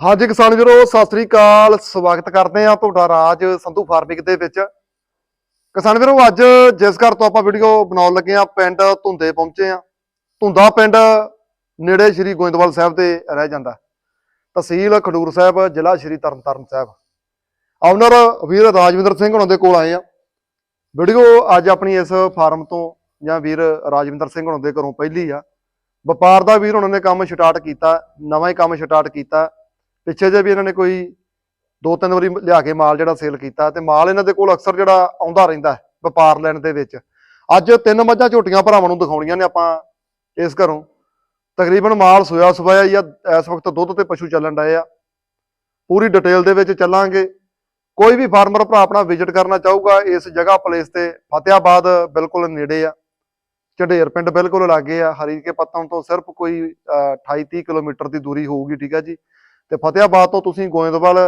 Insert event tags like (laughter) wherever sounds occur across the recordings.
ਹਾਂਜੀ ਕਿਸਾਨ ਵੀਰੋ, ਸਤਿ ਸ੍ਰੀ ਅਕਾਲ। ਸਵਾਗਤ ਕਰਦੇ ਆ ਤੁਹਾਡਾ ਰਾਜ ਸੰਧੂ ਫਾਰਮਿੰਗ ਦੇ ਵਿੱਚ। ਕਿਸਾਨ ਵੀਰੋ, ਅੱਜ ਜਿਸ ਘਰ ਤੋਂ ਆਪਾਂ ਵੀਡੀਓ ਬਣਾਉਣ ਲੱਗੇ ਆ ਪਿੰਡ ਧੁੰਦੇ ਪਹੁੰਚੇ ਆ ਧੁੰਦਾ ਪਿੰਡ ਨੇੜੇ ਸ਼੍ਰੀ ਗੋਇੰਦਵਾਲ ਸਾਹਿਬ ਦੇ ਰਹਿ ਜਾਂਦਾ। ਤਹਿਸੀਲ ਖਡੂਰ ਸਾਹਿਬ, ਜ਼ਿਲ੍ਹਾ ਸ਼੍ਰੀ ਤਰਨਤਾਰਨ ਸਾਹਿਬ। ਆਨਰ ਵੀਰ ਰਾਜਵਿੰਦਰ ਸਿੰਘ ਹੁਣਾਂ ਦੇ ਕੋਲ ਆਏ ਆ ਵੀਡੀਓ ਅੱਜ ਆਪਣੀ ਇਸ ਫਾਰਮ ਤੋਂ ਜਾਂ ਵੀਰ ਰਾਜਵਿੰਦਰ ਸਿੰਘ ਹੁਣਾਂ ਦੇ ਘਰੋਂ ਪਹਿਲੀ ਆ। ਵਪਾਰ ਦਾ ਵੀਰ ਉਹਨਾਂ ਨੇ ਕੰਮ ਸਟਾਰਟ ਕੀਤਾ, ਨਵਾਂ ਹੀ ਕੰਮ ਸਟਾਰਟ ਕੀਤਾ। ਪਿੱਛੇ ਜੇ ਵੀ ਇਹਨਾਂ ਨੇ ਕੋਈ ਦੋ ਤਿੰਨ ਵਾਰੀ ਲਿਆ ਕੇ ਮਾਲ ਜਿਹੜਾ ਸੇਲ ਕੀਤਾ ਤੇ ਮਾਲ ਇਹਨਾਂ ਦੇ ਕੋਲ ਅਕਸਰ ਜਿਹੜਾ ਆਉਂਦਾ ਰਹਿੰਦਾ ਵਪਾਰ ਲੈਣ ਦੇ ਵਿੱਚ। ਅੱਜ ਤਿੰਨ ਮੱਝਾਂ ਝੋਟੀਆਂ ਭਰਾਵਾਂ ਨੂੰ ਦਿਖਾਉਣੀਆਂ ਨੇ ਆਪਾਂ ਇਸ ਘਰੋਂ। ਤਕਰੀਬਨ ਮਾਲ ਸੋਇਆ ਸਵਾਇਆ ਜਾਂ ਇਸ ਵਕਤ ਦੁੱਧ ਤੇ ਪਸ਼ੂ ਚੱਲਣ ਡਏ ਆ। ਪੂਰੀ ਡਿਟੇਲ ਦੇ ਵਿੱਚ ਚੱਲਾਂਗੇ। ਕੋਈ ਵੀ ਫਾਰਮਰ ਭਰਾ ਆਪਣਾ ਵਿਜ਼ਿਟ ਕਰਨਾ ਚਾਹੂਗਾ, ਇਸ ਜਗ੍ਹਾ ਪਲੇਸ ਤੇ ਫਤਿਆਬਾਦ ਬਿਲਕੁਲ ਨੇੜੇ ਆ। ਝੰਡੇਰ ਪਿੰਡ ਬਿਲਕੁਲ ਲਾਗੇ ਆ, ਹਰੀਕੇ ਪੱਤਨ ਤੋਂ ਸਿਰਫ ਕੋਈ 28 30 ਕਿਲੋਮੀਟਰ ਦੀ ਦੂਰੀ ਹੋਊਗੀ, ਠੀਕ ਹੈ ਜੀ। ਤੇ ਫਤਿਆਬਾਦ ਤੋਂ ਤੁਸੀਂ ਗੋਇੰਦਵਾਲ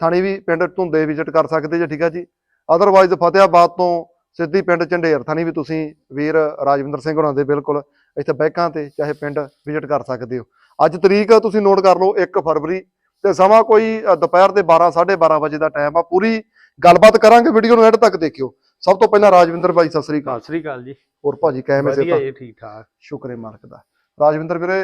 ਥਾਣੀ ਵੀ ਪਿੰਡ ਧੁੰਦੇ ਵਿਜ਼ਿਟ ਕਰ ਸਕਦੇ ਜੀ ਠੀਕ ਹੈ ਜੀ? ਅਦਰਵਾਈਜ਼ ਫਤਿਆਬਾਦ ਤੋਂ ਸਿੱਧੀ ਪਿੰਡ ਝੰਡੇਰ ਥਾਣੀ ਵੀ ਤੁਸੀਂ ਵੀਰ ਰਾਜਵਿੰਦਰ ਸਿੰਘ ਹੋਣਾ ਦੇ ਬਿਲਕੁਲ ਇੱਥੇ ਬੈਕਾਂ ਤੇ ਚਾਹੇ ਪਿੰਡ ਵਿਜ਼ਿਟ ਕਰ ਸਕਦੇ ਹੋ। ਅੱਜ ਤਰੀਕ ਤੁਸੀਂ ਨੋਟ ਕਰ ਲਓ 1 ਫਰਵਰੀ ਤੇ ਸਮਾਂ ਕੋਈ ਦੁਪਹਿਰ ਦੇ 12 12:30 ਵਜੇ ਦਾ ਟਾਈਮ ਆ। ਪੂਰੀ ਗੱਲਬਾਤ ਕਰਾਂਗੇ ਵੀਡੀਓ ਨੂੰ ਐਡ ਤੱਕ ਦੇਖਿਓ। ਸਭ ਤੋਂ ਪਹਿਲਾਂ ਰਾਜਵਿੰਦਰ ਭਾਈ ਸਤਿ ਸ੍ਰੀ ਅਕਾਲ। ਸਤਿ ਸ੍ਰੀ ਅਕਾਲ ਜੀ। ਹੋਰ ਭਾਜੀ ਕਾਇਮ ਹੈ ਵਧੀਆ ਸੇ ਜੀ ਠੀਕ ਠਾਕ ਸ਼ੁਕਰ ਮਾਲਕ ਦਾ। ਰਾਜਵਿੰਦਰ ਵੀਰੇ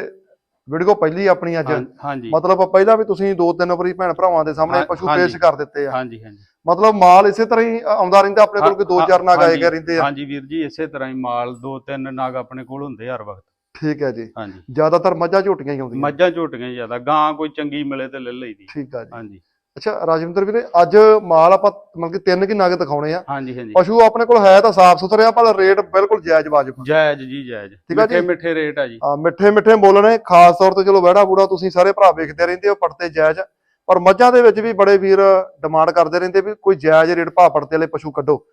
ਵੀਡੀਓ ਪਹਿਲੀ ਆਪਣੀ ਅੱਜ ਹਾਂਜੀ। ਮਤਲਬ ਪਹਿਲਾਂ ਵੀ ਤੁਸੀਂ ਦੋ ਤਿੰਨ ਵਾਰੀ ਭੈਣ ਭਰਾਵਾਂ ਦੇ ਸਾਹਮਣੇ ਪਸ਼ੂ। ਪੇਸ਼ ਕਰ ਦਿੱਤੇ ਆ। ਹਾਂਜੀ ਹਾਂਜੀ। ਮਤਲਬ ਮਾਲ ਇਸੇ ਤਰ੍ਹਾਂ ਹੀ ਆਉਂਦਾ ਰਹਿੰਦਾ ਆਪਣੇ ਕੋਲ ਕੋਈ ਦੋ ਚਾਰ ਨਾਗ ਆਏ ਗਏ ਰਹਿੰਦੇ ਆ। ਹਾਂਜੀ ਵੀਰ ਜੀ ਇਸੇ ਤਰ੍ਹਾਂ ਹੀ ਮਾਲ ਦੋ ਤਿੰਨ ਨਾਗ ਆਪਣੇ ਕੋਲ ਹੁੰਦੇ ਹਰ ਵਕਤ। ਠੀਕ ਹੈ ਜੀ। ਹਾਂਜੀ। ਜ਼ਿਆਦਾਤਰ ਮੱਝਾਂ ਝੋਟੀਆਂ ਹੀ ਆਉਂਦੀਆਂ। ਮੱਝਾਂ ਝੋਟੀਆਂ ਜ਼ਿਆਦਾ ਗਾਂ ਕੋਈ ਚੰਗੀ ਮਿਲੇ ਤੇ ਲੈ ਲਈਦੀ। ਠੀਕ ਆ ਜੀ। ਹਾਂਜੀ। ਅੱਛਾ ਰਾਜਵਿੰਦਰ ਵੀਰੇ ਅੱਜ ਮਾਲ ਆਪਾਂ ਮਤਲਬ ਕਿ ਤਿੰਨ ਕਿ ਨਗ ਦਿਖਾਉਣੇ ਆ। ਹਾਂਜੀ ਹਾਂਜੀ। ਪਸ਼ੂ ਆਪਣੇ ਕੋਲ ਹੈ ਤਾਂ ਸਾਫ਼ ਸੁਥਰੇ ਆ ਪਰ ਰੇਟ ਬਿਲਕੁਲ ਜਾਇਜ਼ ਵਾਜਬ ਜਾਇਜ਼ ਜੀ ਜਾਇਜ਼। ਠੀਕ ਆ ਜੀ। ਮਿੱਠੇ ਮਿੱਠੇ ਰੇਟ ਆ ਜੀ। ਆ ਮਿੱਠੇ ਮਿੱਠੇ ਨੇ। ਖਾਸ ਤੌਰ ਤੇ ਚਲੋ ਵਹਿੜਾ ਬੂੜਾ ਤੁਸੀਂ ਸਾਰੇ ਭਰਾ ਵੇਖਦੇ ਰਹਿੰਦੇ ਹੋ ਪੜਤੇ ਜਾਇਜ਼ ਪਰ ਮੱਝਾਂ ਦੇ ਵਿੱਚ ਵੀ ਬੜੇ ਵੀਰ ਡਿਮਾਂਡ ਕਰਦੇ ਰਹਿੰਦੇ ਵੀ ਕੋਈ ਜਾਇਜ਼ ਰੇਟ ਭਾਅ ਪੜਤੇ ਵਾਲੇ ਪਸ਼ੂ ਕੱਢੋ।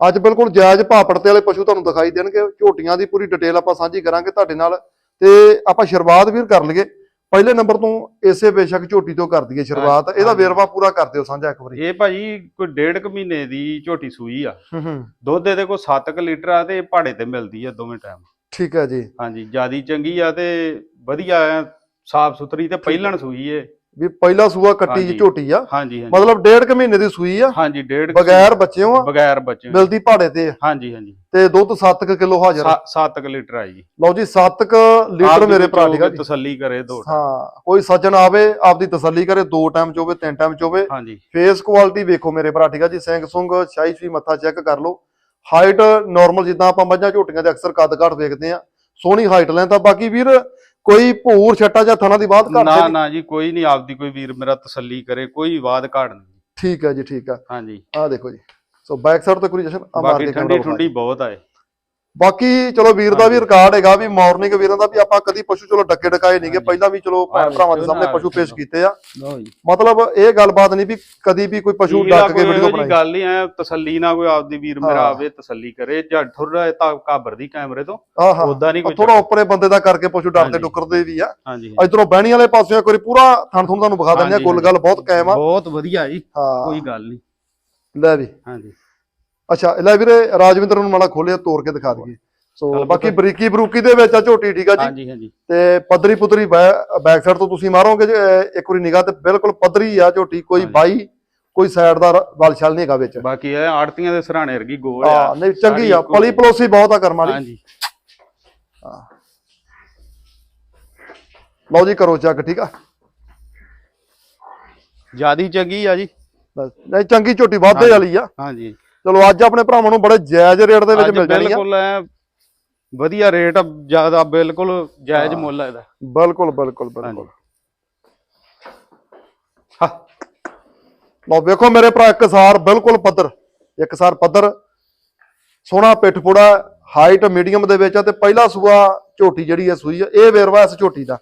ਅੱਜ ਬਿਲਕੁਲ ਜਾਇਜ਼ ਭਾਅ ਪੜਤੇ ਵਾਲੇ ਪਸ਼ੂ ਤੁਹਾਨੂੰ ਦਿਖਾਈ ਦੇਣਗੇ। ਝੋਟੀਆਂ ਦੀ ਪੂਰੀ ਡਿਟੇਲ ਆਪਾਂ ਸਾਂਝੀ ਕਰਾਂਗੇ ਤੁਹਾਡੇ ਨਾਲ। ਤੇ ਆਪਾਂ ਸ਼ੁਰੂਆਤ ਵੀਰ ਕਰ ਲਈਏ। ਪਹਿਲੇ ਨੰਬਰ ਤੋਂ ਇਸੇ ਬੇਸ਼ੱਕ ਝੋਟੀ ਤੋਂ ਕਰ ਦਈਏ ਸ਼ੁਰੂਆਤ। ਇਹਦਾ। ਵੇਰਵਾ ਪੂਰਾ ਕਰ ਦਿਓ ਸਾਂਝਾ ਇੱਕ ਵਾਰੀ। ਇਹ ਭਾਜੀ ਕੋਈ ਡੇਢ ਕੁ ਮਹੀਨੇ ਦੀ ਝੋਟੀ ਸੂਈ ਆ। ਦੁੱਧ ਇਹਦੇ ਕੋਲ 7 ਲੀਟਰ ਆ ਤੇ ਇਹ ਪਹਾੜੇ ਤੇ ਮਿਲਦੀ ਆ ਦੋਵੇਂ ਟਾਈਮ ਠੀਕ ਹੈ ਜੀ। ਹਾਂਜੀ ਜਿਆਦੀ ਚੰਗੀ ਆ ਤੇ ਵਧੀਆ ਸਾਫ਼ ਸੁਥਰੀ ਤੇ ਪਹਿਲਣ ਸੂਈ ਏ। ਵੀ ਪਹਿਲਾ ਸੂਆ ਕੱਟੀ ਜੀ। ਝੋਟੀ ਆ। ਹਾਂਜੀ ਹਾਂਜੀ। ਮਤਲਬ ਡੇਢ ਕੁ ਮਹੀਨੇ ਦੀ ਸੂਈ ਆ। ਹਾਂਜੀ ਡੇਢ ਬਗੈਰ ਬੱਚਿਓ ਆ। ਬਗੈਰ ਬੱਚੇ ਮਿਲਦੀ ਪਹਾੜੇ ਤੇ ਆ। ਹਾਂਜੀ ਹਾਂਜੀ। ਤੇ ਦੁੱਧ 7 ਕਿਲੋ ਹਾਜ਼ਰ ਆ। 7 ਲੀਟਰ ਆ ਜੀ। ਲਓ ਜੀ 7 ਲੀਟਰ ਮੇਰੇ ਭਰਾ ਜੀ। ਤਸੱਲੀ ਕਰੇ ਦੋ ਹਾਂ ਕੋਈ ਸੱਜਣ ਆਵੇ ਆਪਦੀ ਤਸੱਲੀ ਕਰੇ ਦੋ ਟਾਈਮ ਚੋਵੇ ਤਿੰਨ ਟਾਈਮ ਚੋਵੇ ਹਾਂਜੀ। ਫੇਸ ਕੁਆਲਿਟੀ ਵੇਖੋ ਮੇਰੇ ਭਰਾ ਠੀਕ ਆ ਜੀ ਸਿੰਘ ਸੁੰਗ ਸ਼ਾਈ ਸ਼ੂਈ ਮੱਥਾ ਚੈੱਕ ਕਰ ਲਓ। ਹਾਈਟ ਨਾਰਮਲ ਜਿੱਦਾਂ ਆਪਾਂ ਮੱਝਾਂ ਝੋਟੀਆਂ ਦੇ ਅਕਸਰ ਕੱਦ ਘਾਟ ਵੇਖਦੇ ਆ। ਸੋਹਣੀ ਹਾਈਟ ਲੈਂਦਾ। ਬਾਕੀ ਵੀਰ ਕੋਈ ਭੂਰ ਛੱਟਾ ਜਾਂ ਥਣਾ ਦੀ ਬਾਤ ਘੱਟ ਨਾ ਨਾ ਜੀ ਕੋਈ ਨਹੀਂ ਆਪਦੀ ਕੋਈ ਵੀਰ ਮੇਰਾ ਤਸੱਲੀ ਕਰੇ ਕੋਈ ਵਾਦ ਘਾੜ ਨਹੀਂ। ਠੀਕ ਹੈ ਜੀ ਠੀਕ ਆ ਹਾਂਜੀ। ਆਹ ਦੇਖੋ ਜੀ। ਸੋ ਬੈਕ ਸਾਈਡ ਤੋਂ ਕੋਈ ਜਸ਼ਨ ਆ ਮਾਰ ਕੇ ਠੰਡੀ ਠੁੰਡੀ ਬਹੁਤ ਆਏ ਬਾਕੀ ਚਲੋ ਵੀਰ ਦਾ ਵੀ। ਰਿਕਾਰਡ ਹੈਗਾ ਵੀ ਮਾਰਨਿੰਗ ਵੀਰਾਂ ਦਾ ਵੀ ਆਪਾਂ ਕਦੀ ਪਸ਼ੂ ਚਲੋ ਡੱਕੇ ਡਕਾਏ ਨਹੀਂਗੇ। ਪਹਿਲਾਂ ਵੀ ਚਲੋ ਭਰਾਵਾਂ ਦੇ ਸਾਹਮਣੇ ਪਸ਼ੂ ਪੇਸ਼। ਕੀਤੇ ਆ। ਮਤਲਬ ਇਹ ਗੱਲਬਾਤ ਨਹੀਂ ਵੀ ਕਦੀ ਵੀ ਕੋਈ ਪਸ਼ੂ ਡੱਕ ਕੇ ਵੀਡੀਓ ਇਹੋ ਬਣਾਈ। ਗੱਲ ਨਹੀਂ ਐ ਤਸੱਲੀ ਨਾਲ ਕੋਈ ਆਪਦੀ ਵੀਰ ਮੇਰਾ। ਆਵੇ ਤਸੱਲੀ ਕਰੇ ਜਾਂ ਥੋੜਾ ਤਾਂ ਕਾਬਰ ਦੀ ਕੈਮਰੇ ਤੋਂ ਉਦਾਂ ਨਹੀਂ ਕੋਈ ਥੋੜਾ ਉੱਪਰੇ ਬੰਦੇ ਦਾ ਕਰਕੇ ਪਸ਼ੂ ਡਰਦੇ ਹਾਂਜੀ। ਡੁੱਕਰਦੇ ਵੀ ਆ। ਇਧਰੋਂ ਬਹਿਣੀ ਵਾਲੇ ਪਾਸਿਓਂ ਇੱਕ ਵਾਰੀ ਪੂਰਾ ਥਣ ਥਣ ਤੁਹਾਨੂੰ ਵਿਖਾ ਦਿੰਦੇ ਆ ਗੁੱਲ ਗੱਲ ਬਹੁਤ ਕਾਇਮ ਆ। ਬਹੁਤ ਵਧੀਆ ਜੀ ਕੋਈ ਗੱਲ ਨਹੀਂ ਲੈ ਵੀ। ਹਾਂਜੀ। ਅੱਛਾ ਲੈ ਵੀਰੇ ਰਾਜਵਿੰਦਰ ਨੂੰ ਮਾੜਾ ਖੋਲਿਆ ਤੋੜ ਕੇ ਦਿਖਾ ਦਈਏ। ਸੋ ਬਾਕੀ। ਬਰੀਕੀ ਬਰੂਕੀ ਦੇ ਵਿੱਚ ਆ ਝੋਟੀ ਠੀਕ ਆ ਜੀ? ਹਾਂਜੀ ਹਾਂਜੀ। ਤੇ ਪੱਧਰੀ ਪੁੱਧਰੀ ਬੈਕ ਸਾਈਡ ਤੋਂ ਤੁਸੀਂ ਮਾਰੋਗੇ ਇੱਕ ਵਾਰੀ ਨਿਗਾਹ ਤੇ ਬਿਲਕੁਲ ਪੱਧਰੀ ਆ ਝੋਟੀ ਕੋਈ। ਬਾਈ ਕੋਈ ਸਾਈਡ ਦਾ ਛਲ ਨਹੀਂ ਹੈਗਾ ਵਿੱਚ। ਬਾਕੀ ਇਹ ਆੜਤੀਆਂ ਦੇ ਸਰਾਣੇ ਵਰਗੀ ਗੋਲ ਹਾਂ ਆ ਨਹੀਂ ਚੰਗੀ ਆ। ਪਲੀ ਪਲੋਸੀ ਬਹੁਤ ਆ ਕਰਮ ਵਾਲੀ ਹਾਂਜੀ। ਲਓ ਜੀ ਕਰੋ ਚੱਕ ਠੀਕ ਆ? ਜਿਆਦੀ ਚੰਗੀ ਆ ਜੀ। ਨਹੀਂ ਚੰਗੀ ਝੋਟੀ ਵਾਧੇ। ਵਾਲੀ ਆ। ਹਾਂਜੀ। ਚਲੋ ਅੱਜ ਆਪਣੇ ਭਰਾਵਾਂ ਨੂੰ ਬੜੇ ਜਾਇਜ਼ ਰੇਟ ਦੇ ਵਿੱਚ ਮਿਲ ਜਾਣੀ ਆ। ਬਿਲਕੁਲ ਐ ਵਧੀਆ ਰੇਟ ਜ਼ਿਆਦਾ ਬਿਲਕੁਲ ਜਾਇਜ਼ ਹਾਂ। ਮੁੱਲ ਆ ਇਹਦਾ। ਬਿਲਕੁਲ ਬਿਲਕੁਲ ਬਿਲਕੁਲ। ਹਾਂ। ਲਓ ਵੇਖੋ ਮੇਰੇ ਭਰਾ ਇੱਕ ਸਾਰ ਬਿਲਕੁਲ ਪੱਧਰ ਇੱਕ ਸਾਰ ਪੱਧਰ। ਸੋਹਣਾ ਪਿੱਠ ਪੂੜਾ ਹਾਈਟ ਮੀਡੀਅਮ ਦੇ ਵਿੱਚ ਆ ਤੇ ਪਹਿਲਾ ਸੂਆ ਝੋਟੀ ਜਿਹੜੀ ਹੈ ਸੂਈ ਇਹ ਵੇਰਵਾ ਇਸ ਝੋਟੀ ਦਾ।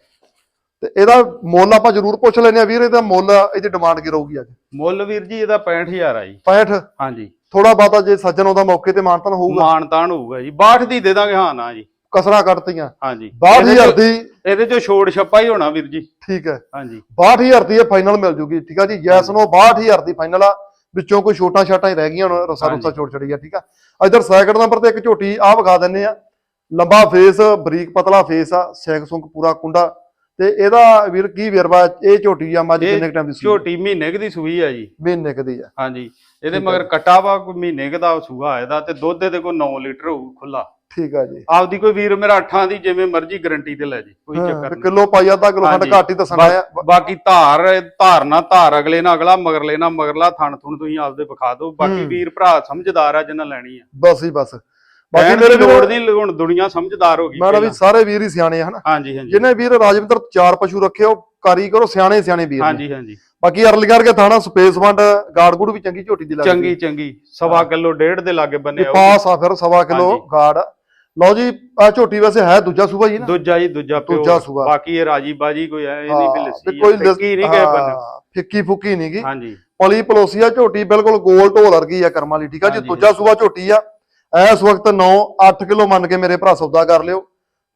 ਤੇ ਇਹਦਾ ਮੁੱਲ ਆਪਾਂ ਜ਼ਰੂਰ ਪੁੱਛ ਲੈਨੇ ਆ ਵੀਰ ਇਹਦਾ ਮੁੱਲ ਇਹਦੀ ਡਿਮਾਂਡ ਕੀ ਰਹੂਗੀ ਅੱਜ? ਮੁੱਲ ਵੀਰ ਜੀ ਇਹਦਾ 65000 ਆ ਜੀ। 65 ਹਾਂਜੀ। ਥੋੜਾ ਬਾਤਾ ਜੇ ਸੱਜਣ ਉਹਦਾ ਮੌਕੇ ਤੇ ਮਾਨਤਨ ਹੋਊਗਾ। ਮਾਨਤਾਨ ਹੋਊਗਾ ਜੀ। 62 ਦੀ ਦੇ ਦਾਂਗੇ ਹਾਂ ਨਾ ਜੀ। ਕਸਰਾ ਕੱਟਤੀਆਂ ਹਾਂਜੀ। 62000 ਇਹਦੇ ਦੀ ਇਹਦੇ ਚੋਂ ਛੋੜ ਛੱਪਾ ਹੀ ਹੋਣਾ ਵੀਰ ਜੀ। ਠੀਕ ਹੈ। ਹਾਂਜੀ। 62000 ਦੀ ਇਹ ਫਾਈਨਲ ਮਿਲ ਜੂਗੀ ਠੀਕ ਆ ਜੀ? ਯੈਸ ਨੋ 62000 ਦੀ ਫਾਈਨਲ ਆ। ਵਿੱਚੋਂ ਕੋਈ ਛੋਟਾ ਛਾਟਾਂ ਹੀ ਰਹਿ ਗਈਆਂ ਹੁਣ ਰਸਾ ਰੁਸਾ। ਛੋੜ ਛੜੀ ਆ ਠੀਕ ਆ? ਇਧਰ ਸੈਕਿੰਡ ਨੰਬਰ ਤੇ ਇੱਕ ਝੋਟੀ ਆ ਵਿਖਾ ਦਿੰਨੇ ਆ। ਲੰਬਾ ਫੇਸ ਬਰੀਕ ਪਤਲਾ ਫੇਸ ਆ ਸੈਂਕ ਸੁੰਕ ਪੂਰਾ ਕੁੰਡਾ। ਤੇ ਇਹਦਾ ਵੀਰ ਕੀ ਵੇਰਵਾ ਇਹ ਝੋਟੀ ਆ ਮੱਝ ਕਿੰਨੇ ਟਾਈਮ ਦੀ ਝੋਟੀ ਮਹੀਨੇ ਕੁ ਦੀ ਸੂਈ ਆ ਜੀ। ਮਹੀਨੇ ਕਦੀ ਆ। ਹਾਂਜੀ। ਇਹਦੇ ਮਗਰ ਕੱਟਾ ਵਾ ਕੋਈ ਮਹੀਨੇ ਕੁ ਦਾ ਸੂਆ ਇਹਦਾ ਤੇ ਦੁੱਧ ਇਹਦੇ ਕੋਲ 9 ਲੀਟਰ ਹੋਊ ਖੁੱਲਾ ਠੀਕ ਆ ਜੀ। ਆਪਦੀ ਕੋਈ ਵੀਰ ਮੇਰਾ ਅੱਠਾਂ ਦੀ ਜਿਵੇਂ ਮਰਜ਼ੀ ਗਾਰੰਟੀ ਤੇ ਲੈ ਜੀ ਕੋਈ ਚੱਕਰ ਨਹੀਂ ਕਿਲੋ ਪਾਈ ਅੱਧਾ ਕਿਲੋ ਖੰਡ। ਘੱਟ ਹੀ ਦੱਸਣਾ ਆ। ਬਾਕੀ ਧਾਰ ਧਾਰ ਨਾ ਧਾਰ ਅਗਲੇ ਨਾਲ ਅਗਲਾ ਮਗਰਲੇ ਨਾਲ ਮਗਰਲਾ ਥਣ ਥੁਣ ਤੁਸੀਂ ਆਪਦੇ ਵਿਖਾ ਦਿਓ। ਬਾਕੀ। ਵੀਰ ਭਰਾ ਸਮਝਦਾਰ ਆ ਜਿੰਨਾ ਲੈਣੀ ਆ। ਬਸ ਹੀ ਬਸ। ਬਾਕੀ ਮੇਰੇ ਲੋੜ ਨਹੀਂ ਹੁਣ ਦੁਨੀਆ ਸਮਝਦਾਰ ਹੋ ਗਈ ਮੈਂ ਵੀ। ਸਾਰੇ ਵੀਰ ਹੀ ਸਿਆਣੇ ਆ ਹਨਾ। ਹਾਂਜੀ ਹਾਂਜੀ। ਜਿਹਨੇ ਵੀਰ ਰਾਜਵਿੰਦਰ ਚਾਰ ਪਸ਼ੂ ਰੱਖੇ ਉਹ ਕਾਰੀ ਕਰੋ ਸਿਆਣੇ ਸਿਆਣੇ ਵੀਰ। ਹਾਂਜੀ ਹਾਂਜੀ। ਬਾਕੀ ਅਰਲੀ ਕਰਕੇ ਥਾਣਾ ਸਪੇਸ ਵੰਡ ਗਾਰਡ ਗੂੜ ਵੀ ਚੰਗੀ ਝੋਟੀ ਦੀ ਲੱਗਦੀ ਚੰਗੀ ਚੰਗੀ। ਸਵਾ ਕਿਲੋ ਡੇਢ ਦੇ ਲਾਗੇ ਬੰਨੇ ਇਹ ਪਾਸ ਆ ਫਿਰ ਸਵਾ ਕਿਲੋ। ਗਾਰਡ। ਲਓ ਜੀ ਆ ਝੋਟੀ ਵੈਸੇ ਹੈ ਦੂਜਾ ਸੂਬਾ ਜੀ ਨਾ? ਦੂਜਾ ਜੀ ਦੂਜਾ ਪਿਓ। ਦੂਜਾ ਸੂਆ। ਬਾਕੀ ਇਹ ਰਾਜੀ ਬਾਜੀ ਕੋਈ ਐ ਇਹ ਨਹੀਂ ਵੀ ਹਾਂ, ਲੱਸੀ ਤੇ ਕੋਈ ਆ, ਫਿੱਕੀ ਨਹੀਂ ਗਏ ਬੰਨੇ ਫਿੱਕੀ ਫੁੱਕੀ ਨਹੀਂ ਹਾਂਜੀ। ਪਲੀ ਪਲੋਸੀਆ ਝੋਟੀ ਬਿਲਕੁਲ ਗੋਲ ਢੋਲ ਵਰਗੀ ਆ ਕਰਮਾਂ ਲਈ ਠੀਕ ਆ ਜੀ? ਦੂਜਾ ਸੂਬਾ ਝੋਟੀ ਆ। ਇਸ ਵਕਤ 9 8 ਕਿਲੋ ਮੰਨ ਕੇ ਮੇਰੇ ਭਰਾ ਸੌਦਾ ਕਰ ਲਿਓ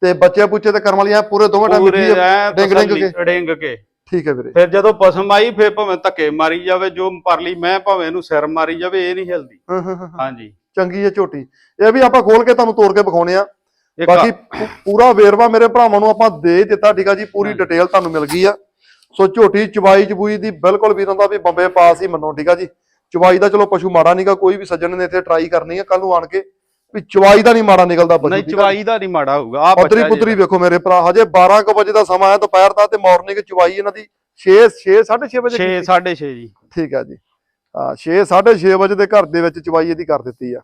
ਤੇ ਬੱਚੇ ਪੁੱਛੇ ਤੇ ਕਰਮਾਂ ਲਈ ਐਂ ਪੂਰੇ ਦੋਵੇਂ ਟਾਈਮ ਪੂਰੇ ਆ ਡਿੰਗ ਡਿੰਗ। ਡਿੰਗ ਕੇ। ਠੀਕ ਹੈ ਵੀਰੇ। ਫਿਰ ਜਦੋਂ ਪਸਮ ਆਈ ਫਿਰ ਭਾਵੇਂ ਧੱਕੇ ਮਾਰੀ ਜਾਵੇ ਜੋ ਪਰਲੀ ਮੈਂ ਭਾਵੇਂ ਇਹਨੂੰ ਸਿਰ ਮਾਰੀ ਜਾਵੇ ਇਹ ਨਹੀਂ ਹਿਲਦੀ। ਹਾਂਜੀ। ਚੰਗੀ ਹੈ ਝੋਟੀ। ਇਹ ਵੀ ਆਪਾਂ ਖੋਲ ਕੇ ਤੁਹਾਨੂੰ ਤੋੜ ਕੇ ਵਿਖਾਉਣੇ ਆ। ਬਾਕੀ ਪੂਰਾ ਵੇਰਵਾ ਮੇਰੇ ਭਰਾਵਾਂ ਨੂੰ ਆਪਾਂ ਦੇ ਦਿੱਤਾ ਠੀਕ ਆ ਜੀ ਪੂਰੀ। ਡਿਟੇਲ ਤੁਹਾਨੂੰ ਮਿਲ ਗਈ ਆ। ਸੋ ਝੋਟੀ ਚਵਾਈ ਚਬੂਈ ਦੀ ਬਿਲਕੁਲ ਵੀਰਾਂ ਦਾ ਵੀ ਬੰਬੇ ਪਾਸ ਹੀ ਮੰਨੋ ਠੀਕ ਆ ਜੀ। ਚਵਾਈ ਦਾ ਚਲੋ ਪਸ਼ੂ ਮਾੜਾ ਨਹੀਂਗਾ ਕੋਈ ਵੀ ਸੱਜਣ ਨੇ ਇੱਥੇ ਟਰਾਈ ਕਰਨੀ ਆ ਕੱਲ ਨੂੰ ਆਣ ਕੇ ਵੀ ਚਵਾਈ ਦਾ ਨਹੀਂ ਮਾੜਾ ਨਿਕਲਦਾ ਪਸ਼ੂ ਨਹੀਂ? ਚਵਾਈ ਦਾ ਨਹੀਂ ਮਾੜਾ ਹੋਊਗਾ ਆ ਪੁੱਤਰੀ ਪੁੱਤਰੀ ਵੇਖੋ ਮੇਰੇ ਭਰਾ ਹਜੇ 12 ਕੁ ਵਜੇ ਦਾ ਸਮਾਂ ਹੈ ਦੁਪਹਿਰ ਦਾ ਤੇ ਮਾਰਨਿੰਗ ਚਵਾਈ ਇਹਨਾਂ ਦੀ 6 6 6:30 ਵਜੇ 6 ਕੀਤੀ। 6.5 ਜੀ। ਠੀਕ ਆ ਜੀ। ਹਾਂ 6 6:30 ਵਜੇ ਦੇ ਘਰ ਦੇ ਵਿੱਚ ਚਵਾਈ ਇਹਦੀ ਕਰ ਦਿੱਤੀ ਆ।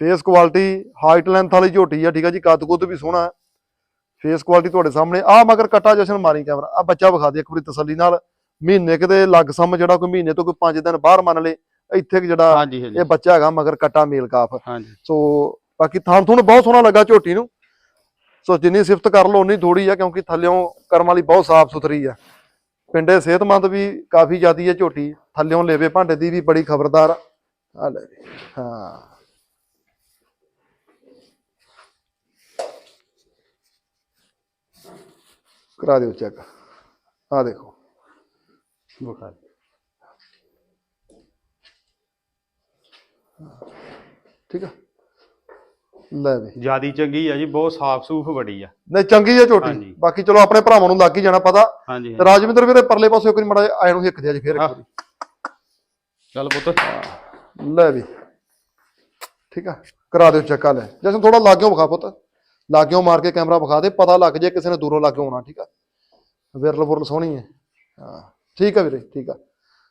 ਫੇਸ ਕੁਆਲਿਟੀ ਹਾਈਟ ਲੈਂਥ ਵਾਲੀ ਝੋਟੀ ਆ ਠੀਕ ਆ ਜੀ ਕੱਦ ਕੁੱਦ ਵੀ ਸੋਹਣਾ ਹੈ। ਫੇਸ ਕੁਆਲਿਟੀ ਤੁਹਾਡੇ ਸਾਹਮਣੇ ਆ ਮਗਰ ਕਟਾ ਜਸ਼ਨ ਮਾਰੀ ਕੈਮਰਾ ਆ ਬੱਚਾ ਵਿਖਾ ਦੇ ਇੱਕ ਵਾਰੀ ਤਸੱਲੀ ਨਾਲ। ਮਹੀਨੇ ਕਿਤੇ ਲੱਗ ਸਮ ਜਿਹੜਾ ਕੋਈ ਮਹੀਨੇ ਤੋਂ ਕੋਈ 5 ਦਿਨ ਬਾਹਰ ਮੰਨ ਲੇ ਇੱਥੇ ਜਿਹੜਾ ਹਾਂਜੀ ਹਾਂਜੀ। ਇਹ ਬੱਚਾ ਹੈਗਾ ਮਗਰ ਕਟਾ ਮੇਲ ਕਾਫ। ਹਾਂਜੀ। ਸੋ ਬਾਕੀ ਥਾਂ ਥੁਣ ਬਹੁਤ ਸੋਹਣਾ ਲੱਗਾ ਝੋਟੀ ਨੂੰ। ਸੋ ਜਿੰਨੀ ਸਿਫਤ ਕਰ ਲਓ ਉਨੀ ਥੋੜੀ ਆ ਕਿਉਂਕਿ ਥੱਲਿਓਂ ਕਰਮ ਵਾਲੀ ਬਹੁਤ ਸਾਫ਼ ਸੁਥਰੀ ਆ। ਪਿੰਡੇ ਸਿਹਤਮੰਦ ਵੀ ਕਾਫੀ ਜ਼ਿਆਦੀ ਹੈ ਝੋਟੀ। ਥੱਲਿਓਂ ਲੇਵੇ ਭਾਂਡੇ ਦੀ ਵੀ ਬੜੀ ਖਬਰਦਾਰ ਆ। ਆ ਲੈ ਵੀ, ਹਾਂ। ਕਰਾ ਦਿਓ ਚੈੱਕ। ਆ ਦੇਖੋ। ਵਿਖਾ ਠੀਕ ਆ? ਲੈ ਵੀ। ਜਿਆਦੀ ਚੰਗੀ ਆ ਜੀ ਬਹੁਤ ਸਾਫ਼ ਸੂਫ ਬੜੀ ਆ। ਨਹੀਂ ਚੰਗੀ ਝੋਟੀ। ਹਾਂਜੀ। ਬਾਕੀ ਚਲੋ ਆਪਣੇ ਭਰਾਵਾਂ ਨੂੰ ਲੱਗ ਹੀ ਜਾਣਾ ਪਤਾ। ਹਾਂਜੀ ਤੇ ਰਾਜਵਿੰਦਰ ਵੀਰੇ ਪਰਲੇ ਪਾਸੇ ਕੋਈ ਮੜਾ ਆਏ ਨੂੰ ਹਿੱਕ ਦਿਆ ਜੀ ਫੇਰ ਇੱਕ ਹਾਂ। ਵਾਰੀ। ਚੱਲ ਪੁੱਤ। ਲੈ ਵੀ। ਠੀਕ ਆ? ਕਰਾ ਦਿਓ ਚੱਕਾ ਲੈ। ਜਸ਼ਨ ਥੋੜਾ ਲਾਗਿਓ ਵਿਖਾ ਪੁੱਤ। ਲਾਗਿਓ ਮਾਰ ਕੇ ਕੈਮਰਾ ਵਿਖਾ ਦੇ ਪਤਾ ਲੱਗ ਜੇ ਕਿਸੇ ਨੇ ਦੂਰੋਂ ਲਾਗਿਓ ਆਉਣਾ ਠੀਕ ਆ? ਵਿਰਲ ਬੁਰਲ ਸੋਹਣੀ ਹੈ ਹਾਂ। ਠੀਕ ਆ ਵੀਰੇ ਠੀਕ ਆ।